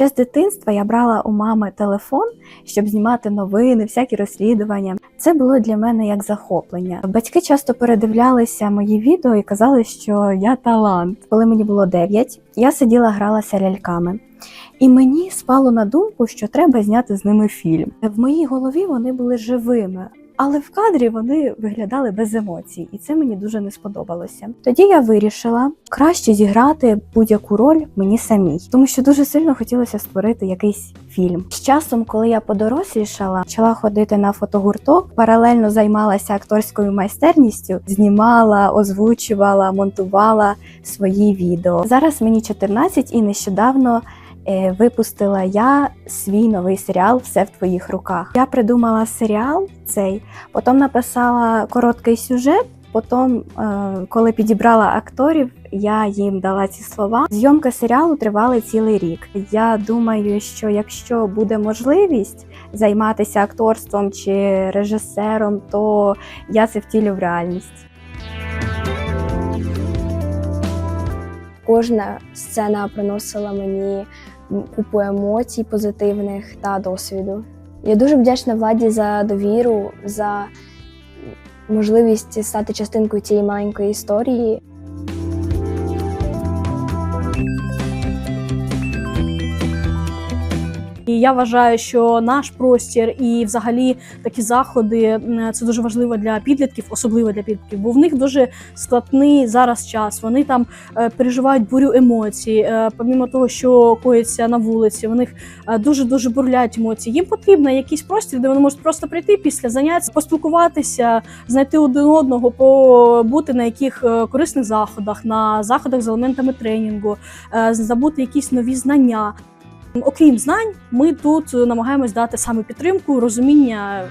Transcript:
Ще з дитинства я брала у мами телефон, щоб знімати новини, всякі розслідування. Це було для мене як захоплення. Батьки часто передивлялися мої відео і казали, що я талант. Коли мені було 9, я сиділа гралася ляльками. І мені спало на думку, що треба зняти з ними фільм. В моїй голові вони були живими, але в кадрі вони виглядали без емоцій, і це мені дуже не сподобалося. Тоді я вирішила краще зіграти будь-яку роль мені самій, тому що дуже сильно хотілося створити якийсь фільм. З часом, коли я подорослішала, почала ходити на фотогурток, паралельно займалася акторською майстерністю, знімала, озвучувала, монтувала свої відео. Зараз мені 14 і нещодавно випустила я свій новий серіал Все в твоїх руках. Я придумала серіал цей, потім написала короткий сюжет. Потім, е, коли підібрала акторів, я їм дала ці слова. Зйомка серіалу тривала цілий рік. Я думаю, що якщо буде можливість займатися акторством чи режисером, то я це втілю в реальність. Кожна сцена приносила мені купу емоцій позитивних та досвіду. Я дуже вдячна владі за довіру, за можливість стати частинкою цієї маленької історії. І я вважаю, що наш простір і взагалі такі заходи це дуже важливо для підлітків, особливо для підлітків, бо в них дуже складний зараз час. Вони там е, переживають бурю емоцій. Е, помімо того, що коїться на вулиці, у них дуже дуже бурлять емоції. Їм потрібен якийсь простір, де вони можуть просто прийти після занять, поспілкуватися, знайти один одного, побути на яких е, корисних заходах, на заходах з елементами тренінгу, забути якісь нові знання. Окрім знань, ми тут намагаємось дати саме підтримку, розуміння